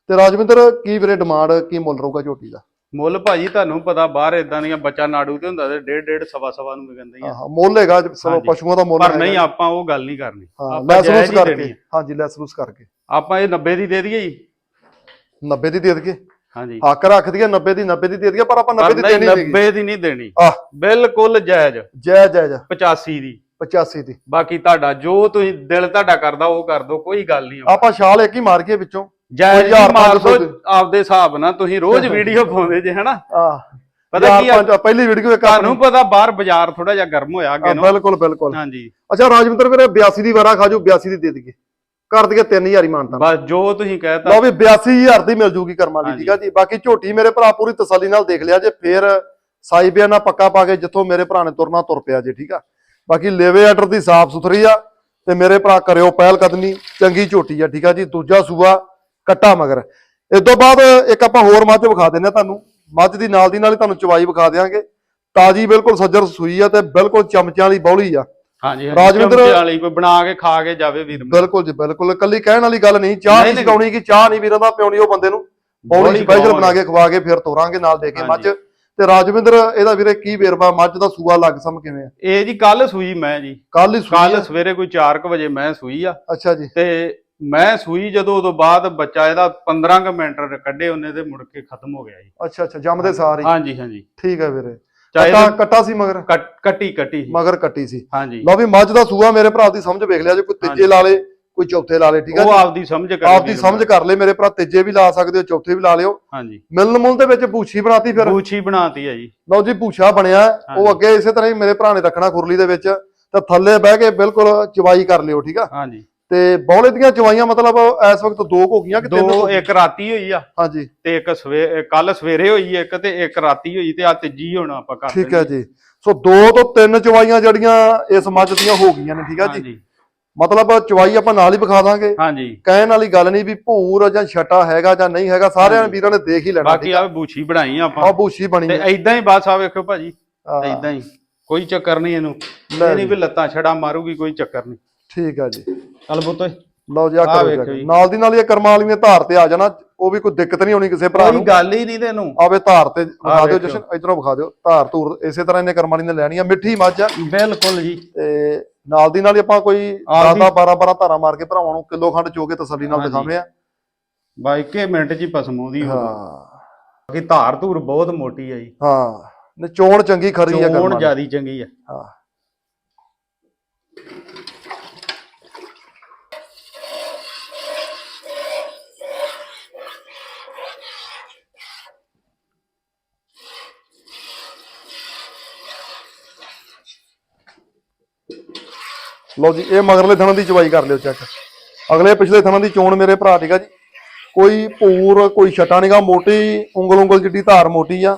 ਤੇ ਰਾਜਵਿੰਦਰ ਕੀ ਵੀਰੇ ਡਿਮਾਂਡ ਕੀ ਮੁੱਲ ਰਹੂਗਾ ਝੋਟੀ ਦਾ? ਮੁੱਲ ਭਾਜੀ ਤੁਹਾਨੂੰ ਪਤਾ ਬਾਹਰ ਇਦਾਂ ਦੀਆਂ ਬੱਚਾ ਨਾੜੂ ਤੇ ਹੁੰਦਾ ਤੇ ਡੇਢ ਡੇਢ ਸਵਾ ਸਵਾ ਨੂੰ ਵਿਕਣਦੀਆਂ ਹਾਂ ਮੁੱਲ ਹੈਗਾ ਚਲੋ। ਪਸ਼ੂਆਂ ਦਾ ਮੁੱਲ ਪਰ ਨਹੀਂ। ਆਪਾਂ ਉਹ ਗੱਲ ਨਹੀਂ ਕਰਨੀ। ਹਾਂ ਆਪਾਂ ਲੈਸ ਜਾਇਜ਼ ਕਰਕੇ। ਆ। ਹਾਂਜੀ ਲੈਸ ਲੂਸ ਕਰਕੇ। ਆਪਾਂ ਇਹ 90 ਦੀ ਦੇ ਦਈਏ ਜੀ। 90 ਦੀ ਦੇ ਦਈਏ? ਹਾਂਜੀ। ਹੱਕ ਰੱਖ ਦਈਏ 90 ਦੀ 90 ਦੀ ਦੇ ਦਈਏ ਪਰ ਆਪਾਂ 90 ਪਰ ਦੀ ਦੇਣੀ ਨਹੀਂ 90 ਦੀ ਨਹੀਂ ਦੇਣੀ। ਬਿਲਕੁਲ ਜਾਇਜ਼। ਜੈ ਜੈ ਜੈ 85 ਦੀ। 85 ਦੀ। ਬਾਕੀ ਤੁਹਾਡਾ ਜੋ ਤੁਸੀਂ ਦਿਲ ਤੁਹਾਡਾ ਕਰਦਾ ਉਹ ਕਰ ਦੋ ਕੋਈ ਗੱਲ ਨਹੀਂ। ਆਪਾਂ ਛਾਲ ਇੱਕ ਹੀ ਮਾਰ ਕੇ ਵਿੱਚੋਂ। ਜਾਇਜ਼ ਆਪਦੇ ਹਿਸਾਬ ਨਾਲ ਤੁਸੀਂ ਰੋਜ਼ (laughs) ਵੀਡੀਓ ਪਾਉਂਦੇ ਜੇ ਹਨਾ? ਆ ਪਤਾ ਕੀ ਆ? ਪਹਿਲੀ ਵੀਡੀਓ ਇੱਕ ਤੁਹਾਨੂੰ ਪਤਾ ਬਾਹਰ ਬਾਜ਼ਾਰ ਥੋੜਾ ਜਿਹਾ ਗਰਮ ਹੋਇਆ ਅੱਗੇ ਨੂੰ। ਬਿਲਕੁਲ ਬਿਲਕੁਲ। ਹਾਂਜੀ। ਅੱਛਾ ਰਾਜਵਿੰਦਰ ਵੀਰੇ 82 ਦੀ ਵਾਰਾ ਖਾਜੂ 82 ਦੀ ਦੇ ਦਈਏ। ਕਰ ਦਈਏ 3000 ਹੀ ਮਾਨਤਾ। ਬਸ ਜੋ ਤੁਸੀਂ ਕਹਿਤਾ ਲਓ ਵੀ 82000 ਦੀ ਮਿਲ ਜੂਗੀ ਕਰਮਾਂ ਦੀ। ਠੀਕ ਆ ਜੀ। ਬਾਕੀ ਝੋਟੀ ਮੇਰੇ ਭਰਾ ਪੂਰੀ ਤਸੱਲੀ ਨਾਲ ਦੇਖ ਲਿਆ ਜੇ ਫੇਰ ਸਾਈ ਬਿਆਨਾ ਪੱਕਾ ਪਾ ਕੇ ਜਿੱਥੋਂ ਮੇਰੇ ਭਰਾ ਨੇ ਤੁਰਨਾ ਤੁਰ ਪਿਆ ਜੇ ਠੀਕ ਆ। ਬਾਕੀ ਲੇਵੇ ਆਰਡਰ ਦੀ ਸਾਫ਼ ਸੁਥਰੀ ਆ ਤੇ ਮੇਰੇ ਭਰਾ ਕਰਿਓ ਪਹਿਲ ਕਦਮੀ ਚੰਗੀ ਝੋਟੀ ਆ ਠੀਕ ਆ ਜੀ। ਦੂਜਾ ਸੂਆ ਕੱਟਾ ਮਗਰ। ਇਸ ਤੋਂ ਬਾਅਦ ਇੱਕ ਆਪਾਂ ਹੋਰ ਮੱਝ ਵਿਖਾ ਦਿੰਨੇ ਆ ਤੁਹਾਨੂੰ। ਮੱਝ ਦੀ ਨਾਲ ਦੀ ਨਾਲ ਹੀ ਤੁਹਾਨੂੰ ਚਵਾਈ ਵਿਖਾ ਦਿਆਂਗੇ। ਤਾਜੀ ਬਿਲਕੁਲ ਸੱਜਰ ਸੂਈ ਆ ਤੇ ਬਿਲਕੁਲ ਚਮਚਿਆਂ ਵਾਲੀ ਬੌਲੀ ਆ। ਹਾਂਜੀ ਰਾਜਵਿੰਦਰ- ਵਾਲੀ ਕੋਈ ਬਣਾ ਕੇ ਖਾ ਕੇ ਜਾਵੇ ਵੀਰ। ਬਿਲਕੁਲ ਜੀ ਬਿਲਕੁਲ। ਕੱਲੀ ਕਹਿਣ ਵਾਲੀ ਗੱਲ ਨਹੀਂ ਚਾਹ ਨਹੀਂ। ਸਿਕਾਉਣੀ ਕਿ ਚਾਹ ਨਹੀਂ ਵੀਰਾਂ ਦਾ ਪਿਉਣੀ ਉਹ ਬੰਦੇ ਨੂੰ। ਬੌਲੀ ਸਪੈਸ਼ਲ। ਬਣਾ ਕੇ ਖਵਾ ਕੇ ਫਿਰ ਤੋਰਾਂਗੇ ਨਾਲ ਦੇ ਕੇ ਮੱਝ। ਤੇ ਰਾਜਵਿੰਦਰ ਇਹਦਾ ਵੀਰੇ ਕੀ ਵੇਰਵਾ ਮੱਝ ਦਾ ਸੂਆ ਲੱਗ ਸਮ ਕਿਵੇਂ ਆ? ਇਹ ਜੀ ਕੱਲ ਸੂਈ ਮੈਂ ਜੀ। ਕੱਲ ਸੂਈ ਕੱਲ? ਸਵੇਰੇ ਕੋਈ 4:00 ਵਜੇ ਮੈਂ ਸੂਈ ਆ। ਅੱਛਾ ਜੀ। ਤੇ ਮੈਂ ਸੂਈ ਜਦੋਂ ਉਦੋਂ ਬਾਅਦ ਬੱਚਾ ਇਹਦਾ 15 ਕੁ ਮਿੰਟ ਕੱਢੇ ਉਹਨੇ ਤੇ ਮੁੜ ਕੇ ਖਤਮ ਹੋ ਗਿਆ ਜੀ। ਅੱਛਾ ਅੱਛਾ ਜੰਮਦੇ ਸਾਰ ਹੀ। ਹਾਂਜੀ ਹਾਂਜੀ। ਠੀਕ ਹੈ ਵੀਰੇ। ਕੱਟਾ ਕੱਟਾ ਸੀ ਮਗਰ? ਕੱਟ- ਕੱਟੀ। ਮਗਰ ਕੱਟੀ ਸੀ। ਹਾਂਜੀ। ਲਓ ਵੀ ਮੱਝ ਦਾ ਸੂਆ ਮੇਰੇ ਭਰਾ ਦੀ ਸਮਝ ਵੇਖ ਲਿਆ ਜੇ ਕੋਈ ਤੀਜੇ। ਲਾ ਲੇ ਕੋਈ ਚੌਥੇ ਲਾ ਲੇ ਠੀਕ ਹੈ ਉਹ ਆਪਦੀ ਸਮਝ ਕਰ ਆਪਦੀ ਸਮਝ ਕਰ ਲੈ ਮੇਰੇ ਭਰਾ ਤੀਜੇ ਵੀ ਲਾ ਸਕਦੇ ਹੋ ਚੌਥੇ ਵੀ ਲਾ ਲਿਓ। ਹਾਂਜੀ। ਮਿਲਣ ਮੁੱਲ ਦੇ ਵਿੱਚ ਪੂਛੀ ਬਣਾਤੀ ਫਿਰ। ਬੂਛੀ ਬਣਾਤੀ ਆ ਜੀ। ਲਓ ਜੀ ਭੂਸ਼ਾ ਬਣਿਆ। ਉਹ। ਅੱਗੇ ਇਸੇ ਤਰ੍ਹਾਂ ਹੀ ਮੇਰੇ ਭਰਾ ਨੇ ਰੱਖਣਾ ਖੁਰਲੀ ਦੇ ਵਿੱਚ। ਤੇ ਥੱਲੇ ਬਹਿ ਕੇ ਬਿਲਕੁਲ ਚਵਾਈ ਕਰ ਲਿਓ ਠੀਕ ਆ? ਹਾਂਜੀ। ਤੇ ਬੌਲੇ ਦੀਆਂ ਚਵਾਈਆਂ ਮਤਲਬ ਇਸ ਵਕਤ ਦੋ ਹੋ ਗਈਆਂ ਕਿ ਤਿੰਨ ਦੋ? ਇੱਕ ਰਾਤੀ ਹੋਈ ਆ। ਹਾਂਜੀ। ਤੇ ਇੱਕ ਸਵੇਰੇ ਕੱਲ ਸਵੇਰੇ ਹੋਈ ਇੱਕ ਤੇ ਇੱਕ ਰਾਤੀ ਹੋਈ ਤੇ ਆ ਤੀਜੀ ਹੁਣ ਆਪਾਂ ਕਰ ਠੀਕ ਹੈ ਜੀ। ਸੋ ਦੋ ਤੋਂ ਤਿੰਨ ਚਵਾਈਆਂ ਜਿਹੜੀਆਂ ਇਸ ਮੱਝ ਦੀਆਂ ਹੋ ਗਈਆਂ ਨੇ ਠੀਕ ਆ ਜੀ? ਮਤਲਬ ਚਵਾਈ ਆਪਾਂ ਨਾਲ ਹੀ ਵਿਖਾ ਦਾਂਗੇ। ਹਾਂਜੀ। ਕਹਿਣ ਵਾਲੀ ਗੱਲ ਨਹੀਂ ਵੀ ਭੂਰ ਜਾਂ ਛਟਾ ਹੈਗਾ ਜਾਂ ਨਹੀਂ ਹੈਗਾ ਸਾਰਿਆਂ ਨੇ ਵੀਰਾਂ ਨੇ ਦੇਖ ਹੀ ਲੈਣਾ ਬਾਕੀ ਆ? ਬੂਛੀ ਬਣਾਈ ਆ ਆਪਾਂ। ਬੂਸ਼ੀ ਬਣੀ ਤੇ ਐਦਾਂ ਹੀ ਬਸ ਆ ਵੇਖੋ ਭਾਜੀ ਐਦਾਂ ਹੀ। ਕੋਈ ਚੱਕਰ ਨਹੀਂ ਇਹਨੂੰ। ਇਹ ਨਹੀਂ ਵੀ ਲੱਤਾਂ ਛੜਾ ਮਾਰੂਗੀ ਕੋਈ ਚੱਕਰ ਨਹੀਂ। ਠੀਕ ਆ ਜੀ। ਚੱਲ ਬੁੱਤੋ ਲਓ ਜੀ ਆ ਆਹ ਕਰੋ ਵੇਖੋ। ਜੀ। ਨਾਲ ਦੀ ਨਾਲ ਹੀ ਇਹ ਕਰਮਾਂ ਵਾਲੀ ਨੇ ਧਾਰ ਤੇ ਆ ਜਾਣਾ ਉਹ ਵੀ ਕੋਈ ਦਿੱਕਤ ਨਹੀਂ ਹੋਣੀ ਕਿਸੇ ਭਰਾ ਕੋਈ ਨੂੰ। ਗੱਲ ਹੀ ਨਹੀਂ ਤੈਨੂੰ। ਆਵੇ ਧਾਰ ਤੇ ਵਿਖਾ ਦਿਓ ਵੇਖਿਓ। ਜਸ਼ਨ ਇਧਰੋਂ ਵਿਖਾ ਦਿਓ। ਧਾਰ ਧੂਰ ਇਸੇ ਤਰ੍ਹਾਂ ਇਹਨੇ ਕਰਮਾਂ ਵਾਲੀ ਨੇ ਲੈਣੀ ਆ ਮਿੱਠੀ ਮੱਝ ਆ। ਬਿਲਕੁਲ ਜੀ। ਤੇ ਨਾਲ ਦੀ ਨਾਲ ਹੀ ਆਪਾਂ ਕੋਈ 10 12 12 ਧਾਰਾਂ ਮਾਰ ਕੇ ਭਰਾਵਾਂ ਨੂੰ ਕਿਲੋ ਖੰਡ ਚੋ ਕੇ ਤਸੱਲੀ ਨਾਲ ਹਾਂਜੀ। ਦਿਖਾਵੇਂ ਆ। ਬਾਈਕੇ ਮਿੰਟ ਚ ਹੀ ਪਸਮੂਦੀ ਹੋ ਹਾਂ। ਬਾਕੀ ਧਾਰ ਧੂਰ ਬਹੁਤ ਮੋਟੀ ਹੈ ਜੀ। ਹਾਂ। ਨੇ ਚੋਣ ਚੰਗੀ ਖਰੀ ਆ ਕਰਮਾਂ ਚੋਣ ਦੀ। ਜਿਆਦੀ ਚੰਗੀ ਆ। ਹਾਂ। ਲਓ ਜੀ ਇਹ ਮਗਰਲੇ ਥਣਾਂ ਦੀ ਚਵਾਈ ਕਰ ਲਿਓ ਚੈੱਕ ਅਗਲੇ ਪਿਛਲੇ ਥਣਾਂ ਦੀ ਚੋਣ ਮੇਰੇ ਭਰਾ ਠੀਕ ਆ ਜੀ। ਕੋਈ ਭੂਰ ਕੋਈ ਛਟਾ ਨਿਗਾ ਮੋਟੀ ਉਂਗਲ ਉਂਗਲ ਜਿੱਡੀ ਧਾਰ ਮੋਟੀ ਆ।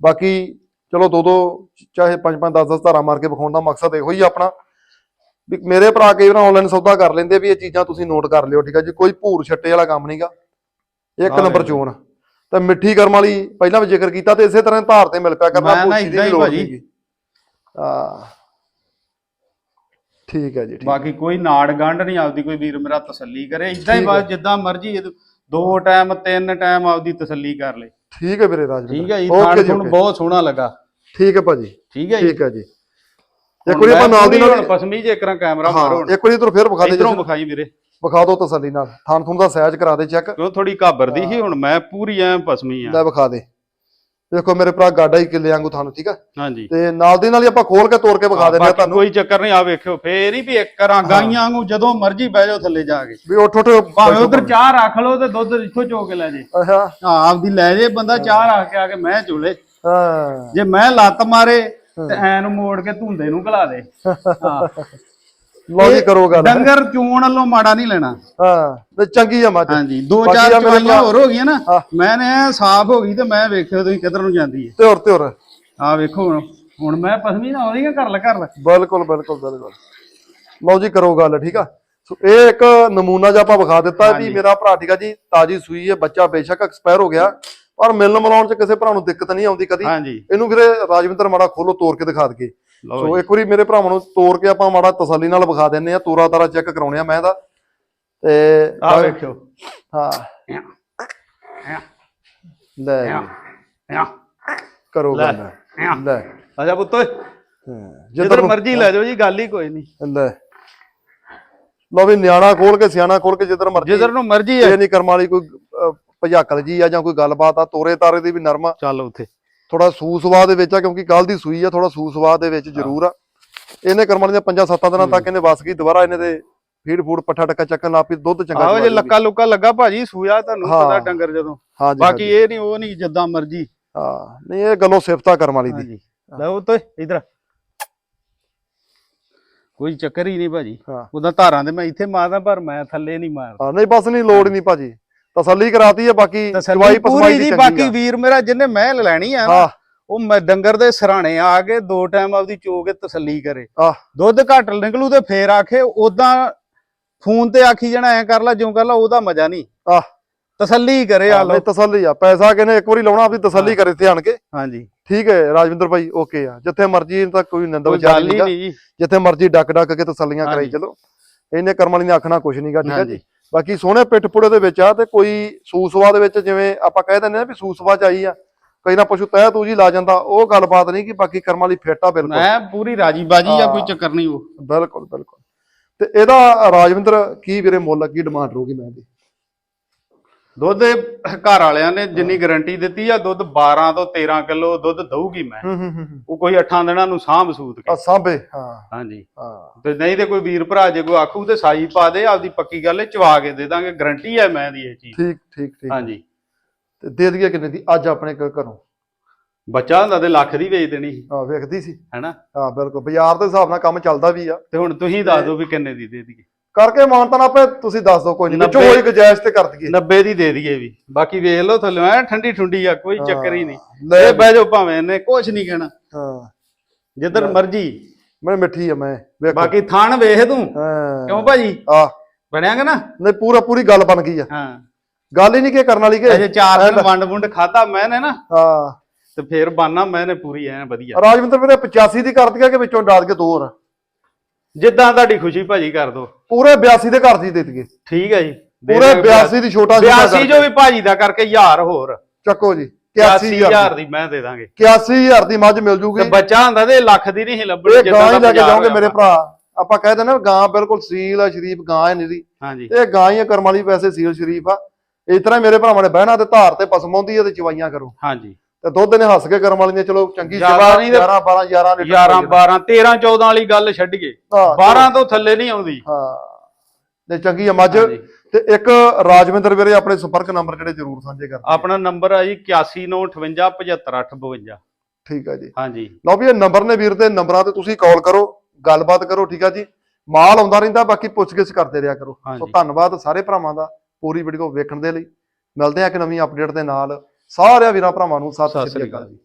ਬਾਕੀ ਚਲੋ ਦੋ ਦੋ ਚਾਹੇ ਪੰਜ ਪੰਜ 10 10 ਧਾਰਾਂ ਮਾਰ ਕੇ ਵਿਖਾਉਣ ਦਾ ਮਕਸਦ ਇਹੋ ਹੀ ਆਪਣਾ। ਵੀ ਮੇਰੇ ਭਰਾ ਕਈ ਵਾਰ ਆਨਲਾਈਨ ਸੌਦਾ ਕਰ ਲੈਂਦੇ ਵੀ ਇਹ ਚੀਜ਼ਾਂ ਤੁਸੀਂ ਨੋਟ ਕਰ ਲਿਓ ਠੀਕ ਆ ਜੀ। ਕੋਈ ਭੂਰ ਛੱਟੇ ਵਾਲਾ ਕੰਮ ਨਹੀਂਗਾ ਇੱਕ ਨੰਬਰ। ਚੋਣ। ਤੇ ਮਿੱਠੀ ਕਰਮ ਵਾਲੀ ਪਹਿਲਾਂ ਵੀ ਜ਼ਿਕਰ ਕੀਤਾ ਤੇ ਇਸੇ ਤਰ੍ਹਾਂ ਧਾਰ ਤੇ ਮਿਲ ਪਿਆ ਕਰਨਾ ਭੂਸੀ ਦੀ ਲੋੜ। ਨਹੀਂਗੀ ਆ ਠੀਕ ਹੈ ਜੀ ਠੀਕ ਬਾਕੀ ਕੋਈ ਨਾੜ ਗੰਢ ਨਹੀਂ ਆਪਦੀ ਕੋਈ ਵੀਰ ਮੇਰਾ ਤਸੱਲੀ ਕਰੇ। ਇਦਾਂ ਹੀ ਬਸ। ਜਿੱਦਾਂ ਮਰਜ਼ੀ ਦੋ ਟਾਈਮ ਤਿੰਨ ਟਾਈਮ ਆਪਦੀ ਤਸੱਲੀ ਕਰ ਲੈ। ਠੀਕ ਹੈ ਵੀਰੇ ਰਾਜਵਿੰਦਰ। ਠੀਕ ਹੈ ਜੀ ਥਾਣ ਥੁਣ। ਬਹੁਤ ਸੋਹਣਾ ਲੱਗਾ। ਠੀਕ ਹੈ ਭਾਜੀ। ਠੀਕ ਹੈ ਜੀ। ਠੀਕ ਹੈ ਜੀ। ਇੱਕ ਵਾਰੀ ਆਪਾਂ ਨਾਲ ਦੀ ਨਾਲ ਪਸਮੀ ਜੇ ਇਕਰਾਂ ਕੈਮਰਾ ਮਾਰੋ ਇੱਕ ਵਾਰੀ ਤੁਹਾਨੂੰ ਫੇਰ ਵਿਖਾ ਦੇ ਇਧਰੋਂ ਵਿਖਾਈ ਵੀਰੇ। ਵਿਖਾ ਦਿਓ ਤਸੱਲੀ ਨਾਲ। ਥਾਨ ਥੂਨ ਦਾ ਸਾਈਜ਼ ਕਰਾ ਦੇ ਚੈੱਕ। ਕਿਉਂ ਥੋੜੀ ਘਾਬਰਦੀ ਸੀ ਹੁਣ ਮੈਂ ਪੂਰੀ ਐ ਪਸਮੀ ਆ। ਲੈ ਵਿਖਾ ਦੇ। ਦੇਖੋ ਮੇਰੇ ਭਰਾ ਗਾਡਾ ਹੀ ਕਿੱਲੇ ਵਾਂਗੂ ਤੁਹਾਨੂੰ ਠੀਕ ਆ? ਹਾਂਜੀ। ਤੇ ਨਾਲ ਦੀ ਨਾਲ ਹੀ ਆਪਾਂ ਖੋਲ ਕੇ ਤੋੜ ਕੇ ਵਿਖਾ ਦਿੰਦੇ ਆ ਬਾਕੀ ਤੁਹਾਨੂੰ। ਕੋਈ ਚੱਕਰ ਨਹੀਂ ਆ ਵੇਖਿਓ ਫੇਰ ਹੀ ਵੀ ਇੱਕ ਕਰਾਂ ਗਾਈਆਂ ਵਾਂਗੂ ਜਦੋਂ ਮਰਜ਼ੀ ਬਹਿ ਜਾਓ ਥੱਲੇ ਜਾ ਕੇ। ਵੀ ਉੱਠ ਉੱਠ ਭਾਵੇਂ ਉਧਰ ਚਾਹ ਰੱਖ ਲਓ ਤੇ ਦੁੱਧ ਇੱਥੋਂ ਚੋ ਕੇ ਲੈ ਜੇ। ਅੱਛਾ। ਹਾਂ ਆਪਦੀ ਲੈ ਜੇ ਬੰਦਾ ਚਾਹ ਰੱਖ ਕੇ ਆ ਕੇ ਮੈਂ ਚੁਲੇ। ਹਾਂ। ਜੇ ਮੈਂ ਲੱਤ ਮਾਰੇ ਤੇ ਐ ਨੂੰ ਮੋੜ ਕੇ ਧੁੰਦੇ ਨੂੰ ਘਲਾ ਦੇ। ਹਾਂ। (laughs) ਲਓ ਜੀ ਕਰੋ ਗੱਲ ਡੰਗਰ ਚੂਣ ਵੱਲੋਂ ਮਾੜਾ ਨਹੀਂ ਲੈਣਾ। ਹਾਂ ਤੇ ਚੰਗੀ ਆ ਮੱਝ ਹਾਂਜੀ ਦੋ ਬਾਕੀ ਚਾਰ ਆ ਮੇਰੇ ਚਵਾਈਆਂ ਹੋਰ ਹੋ ਗਈਆਂ ਨਾ ਹਾਂ। ਮੈਂ ਨੇ ਸਾਫ਼ ਹੋ ਗਈ ਤੇ ਮੈਂ ਵੇਖਿਓ ਤੁਸੀਂ ਕਿੱਧਰ ਨੂੰ ਜਾਂਦੀ ਹੈ। ਤੇ ਹੋਰ ਤੇ ਹੋਰ ਆ ਵੇਖੋ ਹੁਣ ਹੁਣ ਮੈਂ ਪਸਮੀ ਨਾ ਆਉਂਦੀ ਘਰ ਲ ਘਰ ਲ। ਬਿਲਕੁਲ ਬਿਲਕੁਲ ਬਿਲਕੁਲ। ਲਓ ਜੀ ਕਰੋ ਗੱਲ ਠੀਕ ਆ? ਸੋ ਇਹ ਇੱਕ ਨਮੂਨਾ ਜਿਹਾ ਆਪਾਂ ਵਿਖਾ ਦਿੱਤਾ ਵੀ। ਮੇਰਾ ਭਰਾ ਠੀਕ ਆ ਜੀ ਤਾਜੀ ਸੂਈ ਹੈ ਬੱਚਾ ਬੇਸ਼ੱਕ ਐਕਸਪਾਇਰ ਹੋ ਗਿਆ ਪਰ ਮਿਲਣ ਮਿਲਾਉਣ ਚ ਕਿਸੇ ਭਰਾ ਨੂੰ ਦਿੱਕਤ ਨਹੀਂ ਆਉਂਦੀ ਕਦੀ। ਹਾਂਜੀ। ਇਹਨੂੰ ਵੀਰੇ ਰਾਜਵਿੰਦਰ ਮਾੜਾ ਖੋਲੋ ਤੋੜ ਕੇ ਦਿਖਾ ਦਈਏ। ਸੋ ਇੱਕ ਵਾਰੀ ਮੇਰੇ ਭਰਾਵਾਂ ਨੂੰ ਤੋੜ ਕੇ ਆਪਾਂ ਮਾੜਾ ਤਸੱਲੀ ਨਾਲ ਵਿਖਾ ਦਿੰਨੇ ਆ ਤੋਰਾ ਤਾਰਾ ਚੈੱਕ ਕਰਾਉਣੇ ਆ ਮੈਂ ਦਾ ਤੇ ਆ ਵੇਖਿਓ। ਹਾਂ। ਲੈ। ਕਰੋ ਲੈ, ਗੱਲ। ਲੈ। ਆਜਾ ਪੁੱਤੋ ਜਿੱਧਰ ਮਰਜ਼ੀ ਲੈ ਜਾਓ ਜੀ ਗੱਲ ਹੀ ਕੋਈ ਨਹੀਂ। ਲੈ। ਲਓ ਵੀ ਨਿਆਣਾ ਖੋਲ ਕੇ ਸਿਆਣਾ ਖੋਲ ਕੇ ਜਿੱਧਰ ਮਰਜ਼ੀ ਜਿੱਧਰ ਨੂੰ ਮਰਜ਼ੀ ਹੈ ਇਹ ਨਹੀਂ ਕਰਮ ਵਾਲੀ ਕੋਈ ਭਜਾਕਲ ਜੀ ਆ ਜਾਂ ਕੋਈ ਗੱਲਬਾਤ ਆ ਤੋਰੇ ਤਾਰੇ ਦੀ ਵੀ ਨਰਮ ਚੱਲ ਉੱਥੇ। ਥੋੜਾ ਸੂਸਵਾ ਦੇ ਵਿੱਚ ਆ ਕਿਉਂਕਿ ਕੱਲ ਦੀ ਸੂਈ ਆ ਥੋੜਾ ਸੂਸਵਾ ਦੇ ਵਿੱਚ ਜ਼ਰੂਰ ਆ। ਇਹਨੇ ਕਰਮ ਦੇ ਪੰਜਾਂ ਸੱਤਾਂ ਦਿਨਾਂ ਤੱਕ ਇਹਨੇ ਵਸ ਗਈ ਦੁਬਾਰਾ ਇਹਨੇ ਤੇ ਫੀਡ ਫੂਡ ਪੱਠਾ ਟੱਕਾ ਚੱਕਣ ਪਈ ਦੁੱਧ ਚੰਗਾ ਆਹੋ ਜੇ। ਲੱਕਾ ਲੁੱਕਾ ਲੱਗਾ ਭਾਜੀ ਸੂਆ ਤੁਹਾਨੂੰ। ਪਤਾ ਡੰਗਰ ਜਦੋਂ। ਹਾਂਜੀ ਬਾਕੀ। ਇਹ ਨਹੀਂ ਉਹ ਨਹੀਂ ਜਿੱਦਾਂ ਮਰਜ਼ੀ। ਹਾਂ ਨਹੀਂ ਇਹ ਗੱਲੋਂ ਸਿਫਤਾ ਕਰਮ ਵਾਲੀ ਦੀ। ਲੈ ਉੱਤੇ ਇਧਰ ਕੋਈ ਚੱਕਰ ਹੀ ਨਹੀਂ ਭਾਜੀ। ਉਹਦਾ ਧਾਰਾਂ ਤੇ ਮੈਂ ਇੱਥੇ ਮਾਰਦਾ ਪਰ ਮੈਂ ਥੱਲੇ ਨਹੀਂ ਮਾਰਦਾ। ਹਾਂ ਨਹੀਂ ਬਸ ਨਹੀਂ ਲੋੜ ਨਹੀਂ ਭਾਜੀ। ਤਸੱਲੀ ਕਰਾਤੀ ਹੈ ਬਾਕੀ ਦਵਾਈ ਪਸਵਾਈ ਦੀ ਬਾਕੀ ਵੀਰ ਮੇਰਾ ਜਿਹਨੇ ਮੈਂ ਲੈਣੀ ਆ ਉਹ ਮੈਂ ਡੰਗਰ ਦੇ ਸਰਾਣੇ ਆ ਕੇ ਦੋ ਟਾਈਮ ਆਪਦੀ ਚੋ ਕੇ ਤਸੱਲੀ ਕਰੇ। ਦੁੱਧ ਘੱਟ ਨਿਕਲੂ ਤੇ ਫੇਰ ਆਖੇ ਉਦਾਂ ਫੋਨ ਤੇ ਆਖੀ ਜਣਾ ਐ ਕਰ ਲੈ ਜਿਉਂ ਕਰ ਲੈ ਉਹਦਾ ਮਜ਼ਾ ਨਹੀਂ। ਆਹ ਤਸੱਲੀ ਕਰੇ ਆ ਲੋ ਤਸੱਲੀ ਆ। ਪੈਸਾ ਕਿਨੇ ਇੱਕ ਵਾਰੀ ਲਾਉਣਾ ਆਪਦੀ ਤਸੱਲੀ ਕਰੇ ਇੱਥੇ ਆਣ ਕੇ। ਹਾਂਜੀ। ਠੀਕ ਹੈ ਰਾਜਵਿੰਦਰ ਭਾਈ ਓਕੇ ਆ। ਜਿੱਥੇ ਮਰਜ਼ੀ ਤਾਂ ਕੋਈ ਨਿੰਦਾ ਵਿਚਾਰ ਨਹੀਂ ਜਿੱਥੇ ਮਰਜ਼ੀ ਡੱਕ ਡੱਕ ਕੇ ਤਸੱਲੀਆਂ ਕਰਾਈ। ਚਲੋ। ਇਹਨੇ ਕਰਮ ਵਾਲੀ ਨੇ ਆਖਣਾ ਕੁਛ ਨਹੀਂਗਾ ਠੀਕ ਹੈ। ਜੀ। ਬਾਕੀ ਸੋਹਣੇ ਪਿੱਠ ਪੁੜੇ ਦੇ ਵਿੱਚ ਆ ਤੇ ਕੋਈ ਸੂਸਵਾ ਦੇ ਵਿੱਚ ਜਿਵੇਂ ਆਪਾਂ ਕਹਿ ਦਿੰਦੇ ਆ ਵੀ ਸੂਸਵਾ ਚ ਆਈ ਆ ਕਈ ਨਾ ਪਸ਼ੂ ਤਹਿ ਤੂੰ ਜੀ ਲਾ ਜਾਂਦਾ ਉਹ ਗੱਲਬਾਤ ਨਹੀਂ ਕਿ ਬਾਕੀ ਕਰਮ ਵਾਲੀ ਫਿੱਟ ਆ ਬਿਲਕੁਲ। ਮੈਂ ਪੂਰੀ ਰਾਜੀ ਬਾਜੀ ਆ। ਕੋਈ ਚੱਕਰ ਨਹੀਂ ਉਹ। ਬਿਲਕੁਲ ਬਿਲਕੁਲ। ਤੇ ਇਹਦਾ ਰਾਜਵਿੰਦਰ ਕੀ ਵੀਰੇ ਮੁੱਲ ਕੀ ਡਿਮਾਂਡ ਰਹੂਗੀ ਮੈਂ ਦੀ ਦੁੱਧ ਘਰ ਵਾਲਿਆਂ ਨੇ ਜਿੰਨੀ ਗਾਰੰਟੀ ਦਿੱਤੀ ਆ ਦੁੱਧ 12 ਤੋਂ 13 ਕਿਲੋ ਦੁੱਧ ਦਊਗੀ ਮੈਂ। ਹੂੰ ਹੂੰ ਹੂੰ ਉਹ ਕੋਈ 8 ਦਿਨਾਂ ਨੂੰ ਸਾਂਭ ਸੂਤ ਆ ਕੇ ਸਾਂਭੇ ਹਾਂ। ਹਾਂਜੀ। ਹਾਂ। ਤੇ ਨਹੀਂ ਤੇ ਕੋਈ ਵੀਰ ਭਰਾ ਜੇ ਕੋਈ ਆਖੂ ਤੇ ਸਾਈ ਪਾ ਦੇ ਆਪਦੀ ਪੱਕੀ ਗੱਲ ਹੈ ਚਵਾ ਕੇ ਦੇ ਦਾਂਗੇ ਗਾਰੰਟੀ ਹੈ ਮੈਂ ਦੀ ਇਹ ਚੀਜ਼। ਠੀਕ ਠੀਕ ਠੀਕ। ਹਾਂਜੀ। ਤੇ ਦੇ ਦਈਏ ਕਿੰਨੇ ਦੀ? ਅੱਜ ਆਪਣੇ ਘ- ਘਰੋਂ। ਬੱਚਾ ਹੁੰਦਾ ਤੇ ਲੱਖ ਦੀ ਵੇਚ ਦੇਣੀ ਸੀ। ਹਾਂ ਵੇਖਦੀ ਸੀ। ਹੈਨਾ? ਹਾਂ ਬਿਲਕੁਲ। ਬਾਜ਼ਾਰ ਦੇ ਹਿਸਾਬ ਨਾਲ ਕੰਮ ਚੱਲਦਾ ਵੀ ਆ। ਤੇ ਹੁਣ ਤੁਸੀਂ ਦੱਸ ਦਿਓ ਵੀ ਕਿੰਨੇ ਦੀ ਦੇ ਦਈਏ। ਕਰਕੇ ਮਾਨਤਾ ਨਾ ਆਪੇ ਤੁਸੀਂ ਦੱਸ ਦਿਓ ਕੋਈ ਨਹੀਂ ਵਿੱਚੋਂ ਹੋਈ ਗੁਜਾਇਸ਼ ਤੇ ਕਰ ਦਈਏ। 90 ਦੀ ਦੇ ਦਈਏ ਵੀ। ਬਾਕੀ ਵੇਖ ਲਓ ਥੱਲੇ ਐ ਠੰਡੀ ਠੁੰਡੀ ਆ ਕੋਈ ਚੱਕਰ ਹੀ ਨਹੀਂ। ਇਹ ਬਹਿ ਜਾਓ ਭਾਵੇਂ ਇਹਨੇ ਕੁਝ ਨਹੀਂ ਕਹਿਣਾ। ਹਾਂ। ਜਿੱਧਰ ਮਰਜ਼ੀ। ਮੈਂ ਮਿੱਠੀ ਆ ਮੈਂ। ਵੇਖੋ। ਬਾਕੀ ਥਣ ਵੇਖ ਤੂੰ। ਹਾਂ। ਕਿਉਂ ਭਾਜੀ? ਆ। ਬਣਿਆਗਾ ਨਾ? ਨਹੀਂ ਪੂਰਾ ਪੂਰੀ ਗੱਲ ਬਣ ਗਈ ਆ। ਹਾਂ। ਗੱਲ ਹੀ ਨਹੀਂ ਕਿ ਕਰਨ ਵਾਲੀ ਕਿ? ਅਜੇ ਚਾਰ ਦਿਨ ਵੰਡ ਵੁੰਡ ਖਾਦਾ ਮੈਂ ਨੇ ਨਾ। ਹਾਂ। ਤੇ ਫੇਰ ਬਾਨਾ ਮੈਂ ਨੇ ਪੂਰੀ ਐ ਵਧੀਆ। ਰਾਜਵਿੰਦਰ ਵੀਰੇ 85 ਦੀ ਕਰ ਦਿਆ ਕਿ ਵਿੱਚੋਂ ਡਾਲ ਕੇ ਦੋ ਹੋਰ? ਜਿੱਦਾਂ ਤੁਹਾਡੀ ਖੁਸ਼ੀ ਭਾਜੀ ਕਰ ਦੋ ਪੂਰੇ 82 ਦੇ ਘਰ ਦੀ ਦੇ ਦਈਏ। ਠੀਕ ਹੈ ਜੀ। ਦੇ ਪੂਰੇ ਦਿਓ 82 ਦੀ ਛੋਟਾ ਛੋਟਾ 82 ਜੋ ਵੀ ਭਾਜੀ ਦਾ ਕਰਕੇ ਹਜ਼ਾਰ ਹੋਰ। ਚੱਕੋ ਜੀ 81000 81000 ਦੀ ਮੈਂ ਦੇ ਦਾਂਗੇ। 81000 ਦੀ ਮੱਝ ਮਿਲ ਤੇ ਜੂਗੀ ਬੱਚਾ ਹੁੰਦਾ ਤੇ ਇਹ ਲੱਖ ਦੀ ਨਹੀਂ ਸੀ ਲੱਭਣੀ ਇਹ ਜਿੱਦਾਂ ਗਾਂ ਹੀ ਲੈ ਕੇ ਜਾਓਗੇ ਮੇਰੇ। ਭਰਾ। ਆਪਾਂ ਕਹਿ ਦਿੰਦੇ ਨਾ ਗਾਂ ਬਿਲਕੁਲ ਸੀਲ ਆ ਸ਼ਰੀਫ ਗਾਂ ਹੈ ਨਿਰੀ। ਹਾਂਜੀ। ਇਹ ਗਾਂ ਹੀ ਆ ਕਰਮ ਵਾਲੀ ਵੈਸੇ ਸੀਲ ਸ਼ਰੀਫ ਆ। ਇਸ ਤਰ੍ਹਾਂ ਹੀ ਮੇਰੇ ਭਰਾਵਾਂ ਨੇ ਬਹਿਣਾ ਤੇ ਧਾਰ ਤੇ ਪਸਮ ਆਉਂਦੀ ਹੈ ਤੇ ਚਵਾਈਆਂ ਕਰੋ। ਹਾਂਜੀ। ਤੇ ਦੁੱਧ ਨੇ ਹੱਸ ਕੇ ਕਰਮ ਵਾਲੀ ਨੇ ਚਲੋ ਚੰਗੀ ਸੇਵਾ ਨਹੀਂ ਤੇ 11 12 11 ਲੀਟਰ 11 ਪਾਈ 12 13 14 ਵਾਲੀ ਗੱਲ ਛੱਡ ਗਏ ਹਾਂ, 12 ਤੋਂ ਥੱਲੇ ਨਹੀਂ ਆਉਂਦੀ। ਹਾਂ। ਤੇ ਚੰਗੀ ਆ ਮੱਝ। ਤੇ ਇੱਕ ਰਾਜਵਿੰਦਰ ਵੀਰੇ ਆਪਣੇ ਸੰਪਰਕ ਨੰਬਰ ਜਿਹੜੇ ਜ਼ਰੂਰ ਸਾਂਝੇ ਕਰ ਆਪਣਾ ਨੰਬਰ ਆ ਜੀ 8195575852 ਠੀਕ ਆ ਜੀ। ਹਾਂਜੀ। ਲਓ ਵੀ ਇਹ ਨੰਬਰ ਨੇ ਵੀਰ ਦੇ ਨੰਬਰਾਂ ਤੇ ਤੁਸੀਂ ਕਾਲ ਕਰੋ ਗੱਲਬਾਤ ਕਰੋ ਠੀਕ ਆ ਜੀ। ਮਾਲ ਆਉਂਦਾ ਰਹਿੰਦਾ ਬਾਕੀ ਪੁੱਛਗਿੱਛ ਕਰਦੇ ਰਿਹਾ ਕਰੋ। ਸੋ। ਧੰਨਵਾਦ ਸਾਰੇ ਭਰਾਵਾਂ ਦਾ ਪੂਰੀ ਵੀਡੀਓ ਵੇਖਣ ਦੇ ਲਈ। ਮਿਲਦੇ ਆ ਇੱਕ ਨਵੀਂ ਅਪਡੇਟ ਦੇ ਨਾਲ। ਸਾਰਿਆਂ ਵੀਰਾਂ ਭਰਾਵਾਂ ਨੂੰ ਸਤਿ ਸ਼੍ਰੀ ਅਕਾਲ ਜੀ।